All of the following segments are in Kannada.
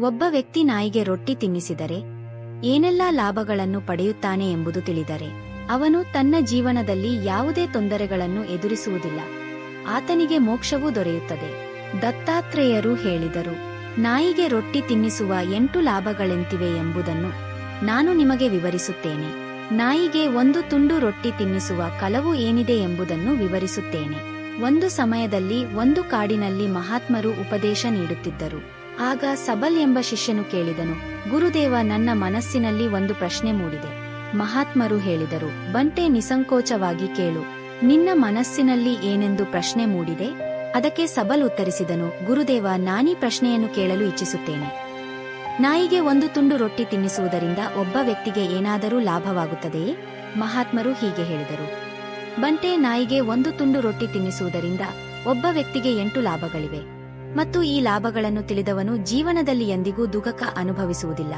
ಒಬ್ಬ ವ್ಯಕ್ತಿ ನಾಯಿಗೆ ರೊಟ್ಟಿ ತಿನ್ನಿಸಿದರೆ ಏನೆಲ್ಲಾ ಲಾಭಗಳನ್ನು ಪಡೆಯುತ್ತಾನೆ ಎಂಬುದು ತಿಳಿದರೆ ಅವನು ತನ್ನ ಜೀವನದಲ್ಲಿ ಯಾವುದೇ ತೊಂದರೆಗಳನ್ನು ಎದುರಿಸುವುದಿಲ್ಲ. ಆತನಿಗೆ ಮೋಕ್ಷವೂ ದೊರೆಯುತ್ತದೆ. ದತ್ತಾತ್ರೇಯರು ಹೇಳಿದರು, ನಾಯಿಗೆ ರೊಟ್ಟಿ ತಿನ್ನಿಸುವ ಎಂಟು ಲಾಭಗಳೆಂತಿವೆ ಎಂಬುದನ್ನು ನಾನು ನಿಮಗೆ ವಿವರಿಸುತ್ತೇನೆ. ನಾಯಿಗೆ ಒಂದು ತುಂಡು ರೊಟ್ಟಿ ತಿನ್ನಿಸುವ ಕಲವು ಏನಿದೆ ಎಂಬುದನ್ನು ವಿವರಿಸುತ್ತೇನೆ. ಒಂದು ಸಮಯದಲ್ಲಿ ಒಂದು ಕಾಡಿನಲ್ಲಿ ಮಹಾತ್ಮರು ಉಪದೇಶ ನೀಡುತ್ತಿದ್ದರು. ಆಗ ಸಬಲ್ ಎಂಬ ಶಿಷ್ಯನು ಕೇಳಿದನು, ಗುರುದೇವ, ನನ್ನ ಮನಸ್ಸಿನಲ್ಲಿ ಒಂದು ಪ್ರಶ್ನೆ ಮೂಡಿದೆ. ಮಹಾತ್ಮರು ಹೇಳಿದರು, ಬಂಟೆ, ನಿಸಂಕೋಚವಾಗಿ ಕೇಳು. ನಿನ್ನ ಮನಸ್ಸಿನಲ್ಲಿ ಏನೆಂದು ಪ್ರಶ್ನೆ ಮೂಡಿದೆ? ಅದಕ್ಕೆ ಸಬಲ್ ಉತ್ತರಿಸಿದನು, ಗುರುದೇವ, ನಾನೀ ಪ್ರಶ್ನೆಯನ್ನು ಕೇಳಲು ಇಚ್ಛಿಸುತ್ತೇನೆ. ನಾಯಿಗೆ ಒಂದು ತುಂಡು ರೊಟ್ಟಿ ತಿನ್ನಿಸುವುದರಿಂದ ಒಬ್ಬ ವ್ಯಕ್ತಿಗೆ ಏನಾದರೂ ಲಾಭವಾಗುತ್ತದೆಯೇ? ಮಹಾತ್ಮರು ಹೀಗೆ ಹೇಳಿದರು, ಬಂಟೆ, ನಾಯಿಗೆ ಒಂದು ತುಂಡು ರೊಟ್ಟಿ ತಿನ್ನಿಸುವುದರಿಂದ ಒಬ್ಬ ವ್ಯಕ್ತಿಗೆ ಎಂಟು ಲಾಭಗಳಿವೆ. ಮತ್ತು ಈ ಲಾಭಗಳನ್ನು ತಿಳಿದವನು ಜೀವನದಲ್ಲಿ ಎಂದಿಗೂ ದುಃಖಕ ಅನುಭವಿಸುವುದಿಲ್ಲ.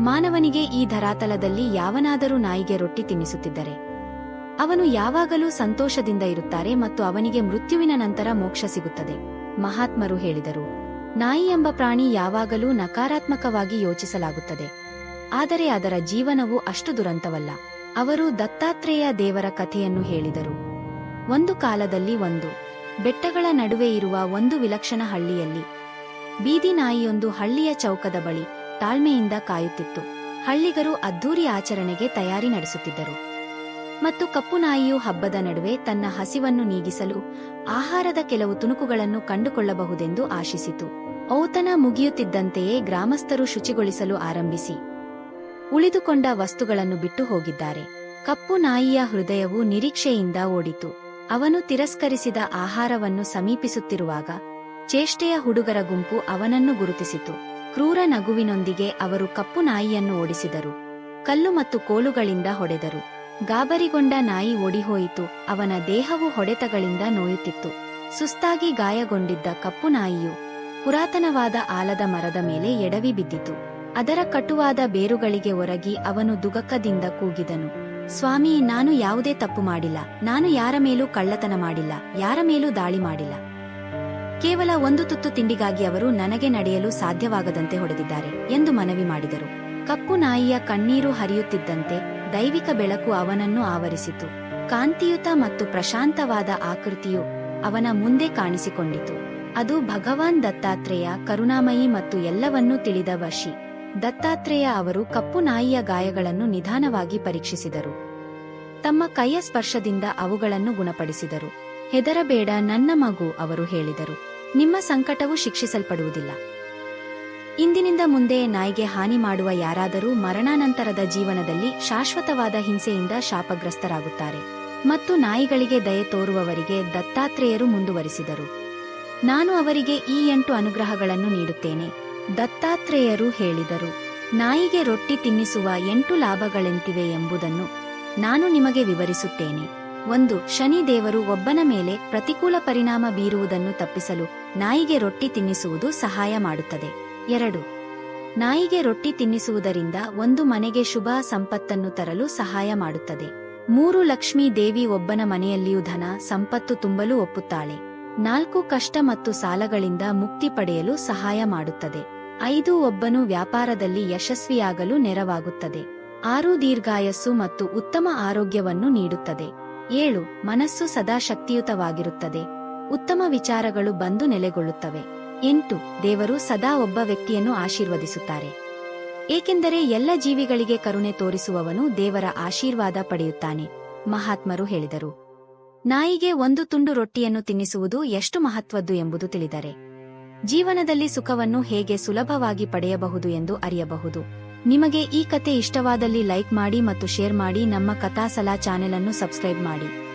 ಮಾನವನಿಗೆ ಈ ಧರಾತಲದಲ್ಲಿ ಯಾವನಾದರೂ ನಾಯಿಗೆ ರೊಟ್ಟಿ ತಿನ್ನಿಸುತ್ತಿದ್ದರೆ. ಅವನು ಯಾವಾಗಲೂ ಸಂತೋಷದಿಂದ ಇರುತ್ತಾರೆ ಮತ್ತು ಅವನಿಗೆ ಮೃತ್ಯುವಿನ ನಂತರ ಮೋಕ್ಷ ಸಿಗುತ್ತದೆ. ಮಹಾತ್ಮರು ಹೇಳಿದರು, ನಾಯಿ ಎಂಬ ಪ್ರಾಣಿ ಯಾವಾಗಲೂ ನಕಾರಾತ್ಮಕವಾಗಿ ಯೋಚಿಸಲಾಗುತ್ತದೆ. ಆದರೆ ಅದರ ಜೀವನವು ಅಷ್ಟು ದುರಂತವಲ್ಲ. ಅವರು ದತ್ತಾತ್ರೇಯ ದೇವರ ಕಥೆಯನ್ನು ಹೇಳಿದರು. ಒಂದು ಕಾಲದಲ್ಲಿ ಒಂದು ಬೆಟ್ಟಗಳ ನಡುವೆ ಇರುವ ಒಂದು ವಿಲಕ್ಷಣ ಹಳ್ಳಿಯಲ್ಲಿ. ಬೀದಿ ನಾಯಿಯೊಂದು ಹಳ್ಳಿಯ ಚೌಕದ ಬಳಿ ತಾಳ್ಮೆಯಿಂದ ಕಾಯುತ್ತಿತ್ತು. ಹಳ್ಳಿಗರು ಅದ್ದೂರಿ ಆಚರಣೆಗೆ ತಯಾರಿ ನಡೆಸುತ್ತಿದ್ದರು. ಮತ್ತು ಕಪ್ಪು ನಾಯಿಯು ಹಬ್ಬದ ನಡುವೆ ತನ್ನ ಹಸಿವನ್ನು ನೀಗಿಸಲು ಆಹಾರದ ಕೆಲವು ತುಣುಕುಗಳನ್ನು ಕಂಡುಕೊಳ್ಳಬಹುದೆಂದು ಆಶಿಸಿತು. ಔತನ ಮುಗಿಯುತ್ತಿದ್ದಂತೆಯೇ ಗ್ರಾಮಸ್ಥರು ಶುಚಿಗೊಳಿಸಲು ಆರಂಭಿಸಿ. ಉಳಿದುಕೊಂಡ ವಸ್ತುಗಳನ್ನು ಬಿಟ್ಟು ಹೋಗಿದ್ದಾರೆ. ಕಪ್ಪು ನಾಯಿಯ ಹೃದಯವು ನಿರೀಕ್ಷೆಯಿಂದ ಓಡಿತು. ಅವನು ತಿರಸ್ಕರಿಸಿದ ಆಹಾರವನ್ನು ಸಮೀಪಿಸುತ್ತಿರುವಾಗ ಚೇಷ್ಟೆಯ ಹುಡುಗರ ಗುಂಪು ಅವನನ್ನು ಗುರುತಿಸಿತು. ಕ್ರೂರ ನಗುವಿನೊಂದಿಗೆ ಅವರು ಕಪ್ಪು ನಾಯಿಯನ್ನು ಓಡಿಸಿದರು. ಕಲ್ಲು ಮತ್ತು ಕೋಲುಗಳಿಂದ ಹೊಡೆದರು. ಗಾಬರಿಗೊಂಡ ನಾಯಿ ಓಡಿಹೋಯಿತು. ಅವನ ದೇಹವು ಹೊಡೆತಗಳಿಂದ ನೋಯುತ್ತಿತ್ತು. ಸುಸ್ತಾಗಿ ಗಾಯಗೊಂಡಿದ್ದ ಕಪ್ಪು ನಾಯಿಯು ಪುರಾತನವಾದ ಆಲದ ಮರದ ಮೇಲೆ ಎಡವಿ ಬಿದ್ದಿತು. ಅದರ ಕಟುವಾದ ಬೇರುಗಳಿಗೆ ಒರಗಿ ಅವನು ದುಗಕ್ಕದಿಂದ ಕೂಗಿದನು. ಸ್ವಾಮಿ, ನಾನು ಯಾವುದೇ ತಪ್ಪು ಮಾಡಿಲ್ಲ. ನಾನು ಯಾರ ಮೇಲೂ ಕಳ್ಳತನ ಮಾಡಿಲ್ಲ, ಯಾರ ಮೇಲೂ ದಾಳಿ ಮಾಡಿಲ್ಲ. ಕೇವಲ ಒಂದು ತುತ್ತು ತಿಂಡಿಗಾಗಿ ಅವರು ನನಗೆ ನಡೆಯಲು ಸಾಧ್ಯವಾಗದಂತೆ ಹೊಡೆದಿದ್ದಾರೆ ಎಂದು ಮನವಿ ಮಾಡಿದರು. ಕಪ್ಪು ನಾಯಿಯ ಕಣ್ಣೀರು ಹರಿಯುತ್ತಿದ್ದಂತೆ ದೈವಿಕ ಬೆಳಕು ಅವನನ್ನು ಆವರಿಸಿತು. ಕಾಂತಿಯುತ ಮತ್ತು ಪ್ರಶಾಂತವಾದ ಆಕೃತಿಯು ಅವನ ಮುಂದೆ ಕಾಣಿಸಿಕೊಂಡಿತು. ಅದು ಭಗವಾನ್ ದತ್ತಾತ್ರೇಯ, ಕರುಣಾಮಯಿ ಮತ್ತು ಎಲ್ಲವನ್ನೂ ತಿಳಿದ ವಶಿ. ದತ್ತಾತ್ರೇಯ ಅವರು ಕಪ್ಪು ನಾಯಿಯ ಗಾಯಗಳನ್ನು ನಿಧಾನವಾಗಿ ಪರೀಕ್ಷಿಸಿದರು. ತಮ್ಮ ಕೈಯ ಸ್ಪರ್ಶದಿಂದ ಅವುಗಳನ್ನು ಗುಣಪಡಿಸಿದರು. ಹೆದರಬೇಡ ನನ್ನ ಮಗು, ಅವರು ಹೇಳಿದರು. ನಿಮ್ಮ ಸಂಕಟವು ಶಿಕ್ಷಿಸಲ್ಪಡುವುದಿಲ್ಲ. ಇಂದಿನಿಂದ ಮುಂದೆ ನಾಯಿಗೆ ಹಾನಿ ಮಾಡುವ ಯಾರಾದರೂ ಮರಣಾನಂತರದ ಜೀವನದಲ್ಲಿ ಶಾಶ್ವತವಾದ ಹಿಂಸೆಯಿಂದ ಶಾಪಗ್ರಸ್ತರಾಗುತ್ತಾರೆ. ಮತ್ತು ನಾಯಿಗಳಿಗೆ ದಯೆ ತೋರುವವರಿಗೆ ದತ್ತಾತ್ರೇಯರು ಮುಂದುವರಿಸಿದರು. ನಾನು ಅವರಿಗೆ ಈ ಎಂಟು ಅನುಗ್ರಹಗಳನ್ನು ನೀಡುತ್ತೇನೆ. ದತ್ತಾತ್ರೇಯರು ಹೇಳಿದರು, ನಾಯಿಗೆ ರೊಟ್ಟಿ ತಿನ್ನಿಸುವ ಎಂಟು ಲಾಭಗಳೆಂತಿವೆ ಎಂಬುದನ್ನು ನಾನು ನಿಮಗೆ ವಿವರಿಸುತ್ತೇನೆ. ಒಂದು ಶನಿ ದೇವರು ಒಬ್ಬನ ಮೇಲೆ ಪ್ರತಿಕೂಲ ಪರಿಣಾಮ ಬೀರುವುದನ್ನು ತಪ್ಪಿಸಲು ನಾಯಿಗೆ ರೊಟ್ಟಿ ತಿನ್ನಿಸುವುದು ಸಹಾಯ ಮಾಡುತ್ತದೆ. ಎರಡು, ನಾಯಿಗೆ ರೊಟ್ಟಿ ತಿನ್ನಿಸುವುದರಿಂದ ಒಂದು ಮನೆಗೆ ಶುಭ ಸಂಪತ್ತನ್ನು ತರಲು ಸಹಾಯ ಮಾಡುತ್ತದೆ. ಮೂರು, ಲಕ್ಷ್ಮೀ ದೇವಿ ಒಬ್ಬನ ಮನೆಯಲ್ಲಿಯೂ ಧನ ಸಂಪತ್ತು ತುಂಬಲು ಒಪ್ಪುತ್ತಾಳೆ. ನಾಲ್ಕು, ಕಷ್ಟ ಮತ್ತು ಸಾಲಗಳಿಂದ ಮುಕ್ತಿ ಪಡೆಯಲು ಸಹಾಯ ಮಾಡುತ್ತದೆ. ಐದು ಒಬ್ಬನು ವ್ಯಾಪಾರದಲ್ಲಿ ಯಶಸ್ವಿಯಾಗಲು ನೆರವಾಗುತ್ತದೆ. ಆರು ದೀರ್ಘಾಯಸ್ಸು ಮತ್ತು ಉತ್ತಮ ಆರೋಗ್ಯವನ್ನು ನೀಡುತ್ತದೆ. ಏಳು, ಮನಸ್ಸು ಸದಾ ಶಕ್ತಿಯುತವಾಗಿರುತ್ತದೆ ಉತ್ತಮ ವಿಚಾರಗಳು ಬಂದು ನೆಲೆಗೊಳ್ಳುತ್ತವೆ. ಎಂಟು, ದೇವರು ಸದಾ ಒಬ್ಬ ವ್ಯಕ್ತಿಯನ್ನು ಆಶೀರ್ವದಿಸುತ್ತಾರೆ. ಏಕೆಂದರೆ ಎಲ್ಲ ಜೀವಿಗಳಿಗೆ ಕರುಣೆ ತೋರಿಸುವವನು ದೇವರ ಆಶೀರ್ವಾದ ಪಡೆಯುತ್ತಾನೆ. ಮಹಾತ್ಮರು ಹೇಳಿದರು. ನಾಯಿಗೆ ಒಂದು ತುಂಡು ರೊಟ್ಟಿಯನ್ನು ತಿನ್ನಿಸುವುದು ಎಷ್ಟು ಮಹತ್ವದ್ದು ಎಂಬುದು ತಿಳಿದರೆ. ಜೀವನದಲ್ಲಿ ಸುಖವನ್ನು ಹೇಗೆ ಸುಲಭವಾಗಿ ಪಡೆಯಬಹುದು ಎಂದು ಅರಿಯಬಹುದು. ನಿಮಗೆ ಈ ಕತೆ ಇಷ್ಟವಾದಲ್ಲಿ ಲೈಕ್ ಮಾಡಿ ಮತ್ತು ಶೇರ್ ಮಾಡಿ ನಮ್ಮ ಕಥಾಸಲಾ ಚಾನೆಲ್ ಅನ್ನು ಸಬ್ಸ್ಕ್ರೈಬ್ ಮಾಡಿ.